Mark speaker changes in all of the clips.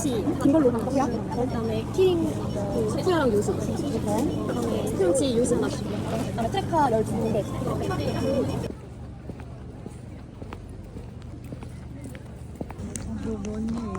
Speaker 1: 요시 이걸로 하나 고요 그다음에 키링 그 스프랑 요시 그다음에 스크런치 요시 하나 그다음에 트레카 12군데.
Speaker 2: 둘만이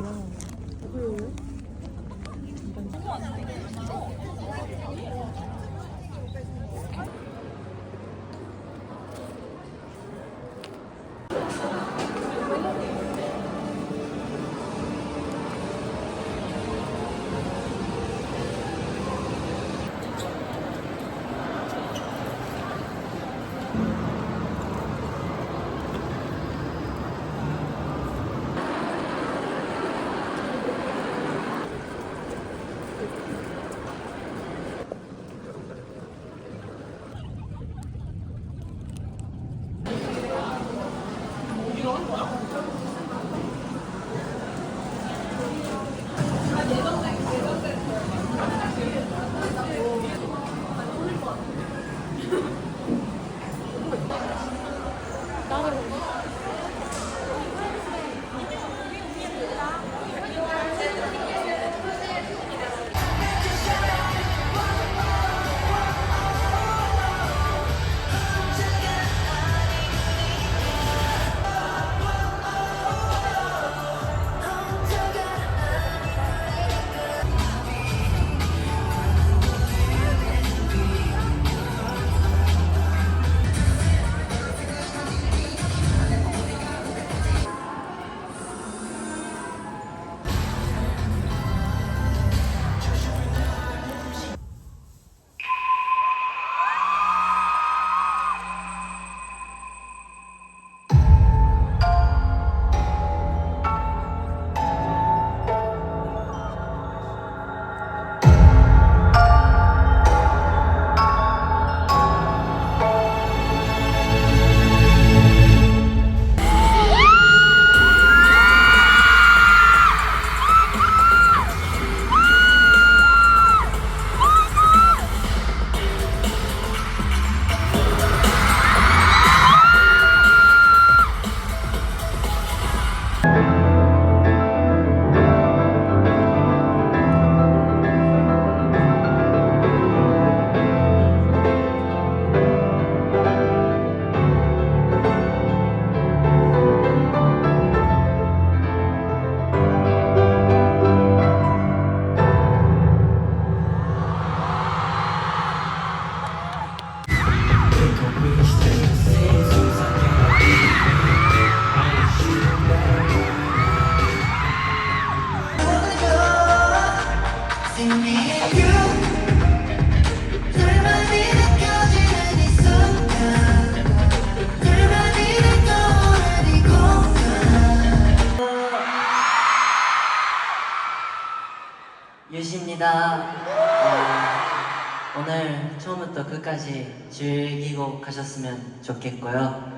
Speaker 3: 끝까지 즐기고 가셨으면 좋겠고요.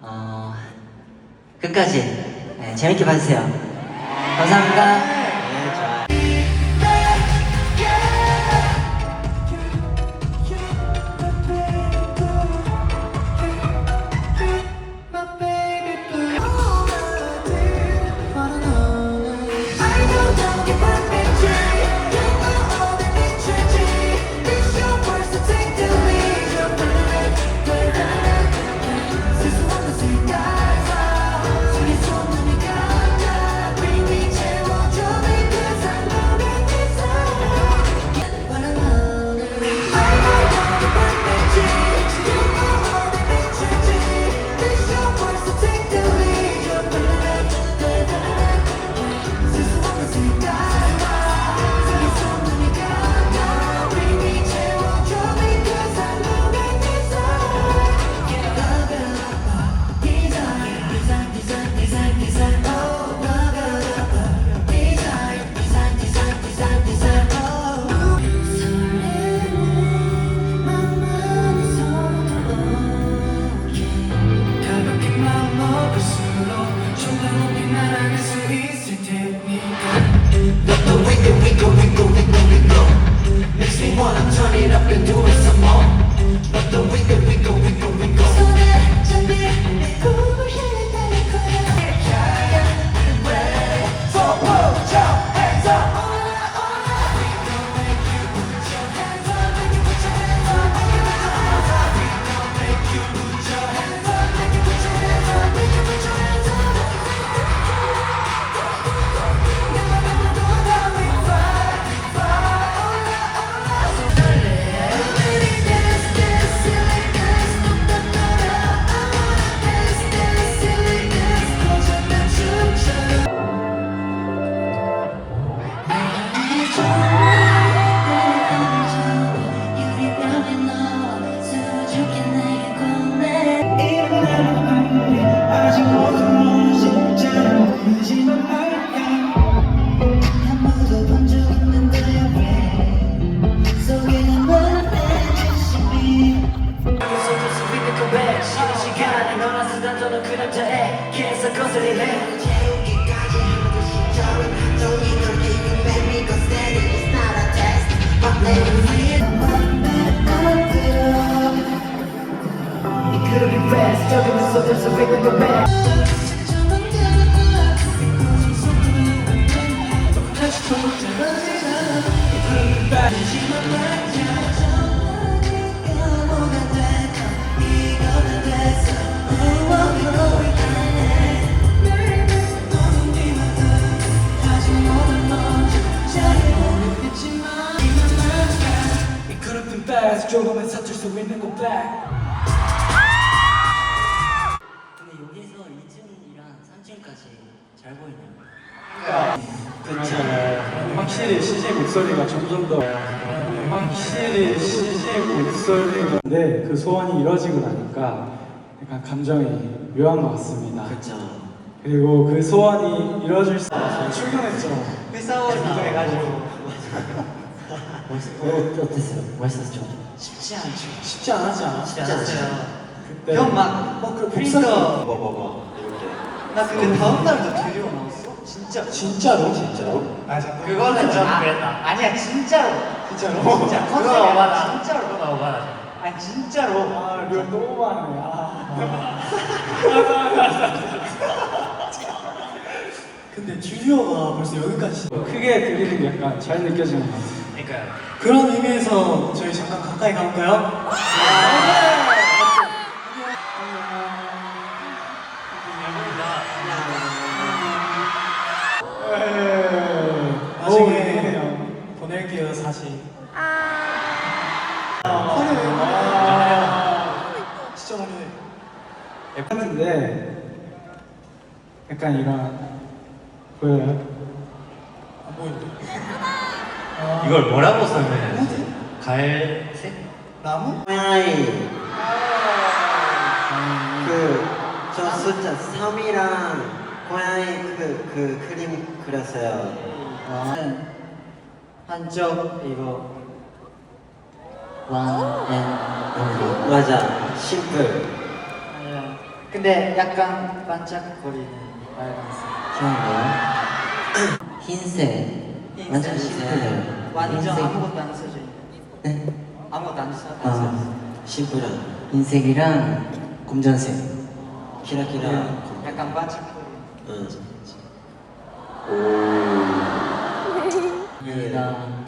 Speaker 3: 어, 끝까지 네, 재밌게 봐주세요. 감사합니다.
Speaker 4: Fast 적으면 쏟아서 bring it back
Speaker 5: It could have been fast 조금은 서툴 수 있는 것 back
Speaker 3: 잘 보이네요.
Speaker 5: 그렇죠 확실히 CJ 목소리가 점점 더 확실히 CJ 목소리가 근데 그 소원이 이뤄지고 나니까 약간 감정이 묘한 것 같습니다
Speaker 3: 그렇죠.
Speaker 5: 그리고 그 소원이 이뤄질 수 출근했죠
Speaker 3: 회사원 이동해가지고. 어땠어요? 멋있었죠?
Speaker 4: 쉽지 않죠
Speaker 5: 쉽지 않아?
Speaker 3: 쉽지 않았어요.
Speaker 5: 그때
Speaker 4: 형막
Speaker 5: 어, 그
Speaker 4: 프린터
Speaker 5: 복사-
Speaker 4: 뭐뭐 뭐 나그 다음 날도 드디어 나왔어 진짜
Speaker 5: 진짜로? 진짜로? 아 잠깐
Speaker 4: 그거는 좀 그랬다 아니야 진짜로
Speaker 5: 진짜로?
Speaker 4: 진짜 컨셉이 아니라 진짜로 그거 오바라 아니 진짜로
Speaker 5: 아 리얼 너무 많네 아.
Speaker 6: 근데 주리오가 벌써 여기까지
Speaker 5: 크게 들리는 게 약간 잘 느껴지는 것 같아요
Speaker 4: 그러니까요
Speaker 6: 그런 의미에서 저희 잠깐 가까이 가볼까요?
Speaker 5: 네.
Speaker 6: 나중에 보낼게요 사진 화내네 아, 진짜 화내네
Speaker 5: 했는데 약간 이런 보여요?
Speaker 6: 안 보이는데
Speaker 4: 이걸 뭐라고 설명해 갈색?
Speaker 6: 나무?
Speaker 3: 고양이. 그저 숫자 3이랑 고양이 그, 그 그림 그렸어요.
Speaker 4: 한쪽 이거.
Speaker 3: 원앤 맞아. 심플
Speaker 4: 아니야 근데 약간 반짝거리는 빨간색
Speaker 3: 좋은데요? 흰색 완전 심플해요
Speaker 4: 완전
Speaker 3: 흰색.
Speaker 4: 아무것도 안 써져 있는
Speaker 3: 네?
Speaker 4: 아무것도 안 써. 안 써.
Speaker 3: 아 심플한 흰색이랑 검정색 키라키라
Speaker 4: 약간 반짝거리.
Speaker 3: 응. 오.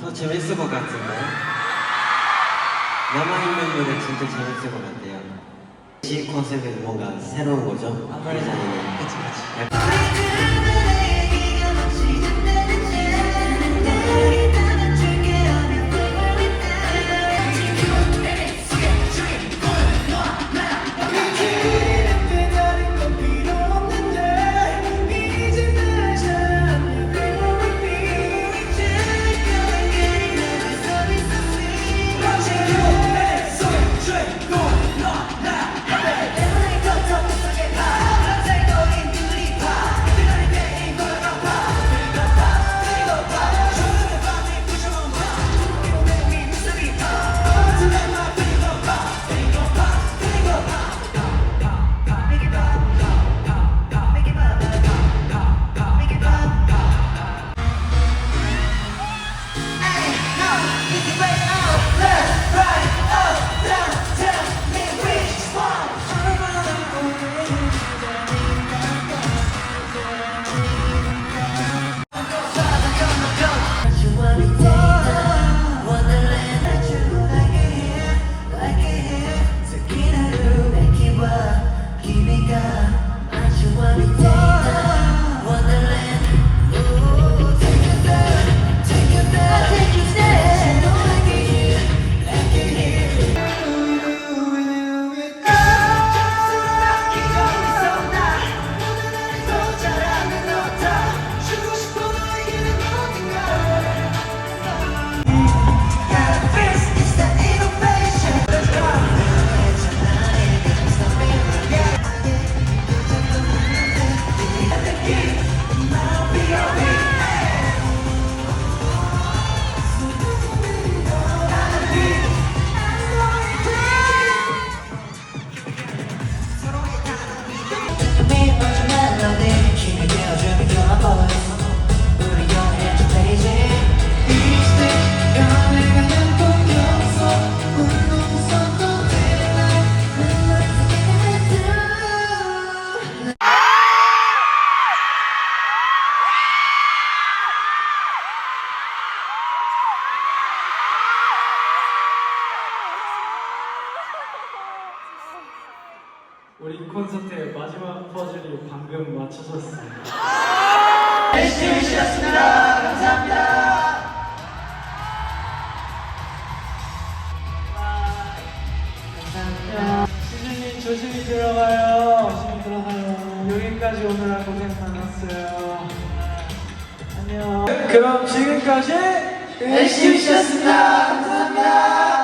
Speaker 3: 더 재밌을 것 같은데? 남아있는 노래 진짜 재밌을 것 같아요. 시 컨셉은 뭔가 새로운 거죠?
Speaker 4: 아무래도.
Speaker 3: 그치, 그치.
Speaker 4: 콘서트의 마지막 퍼즐이 방금 맞춰졌어요. 시즌이 조심히 들어가요. 조심히 들어가요. 여기까지 오느라 고생 많았어요. 안녕. 그럼 지금까지 열심히 쉬었습니다. 감사합니다.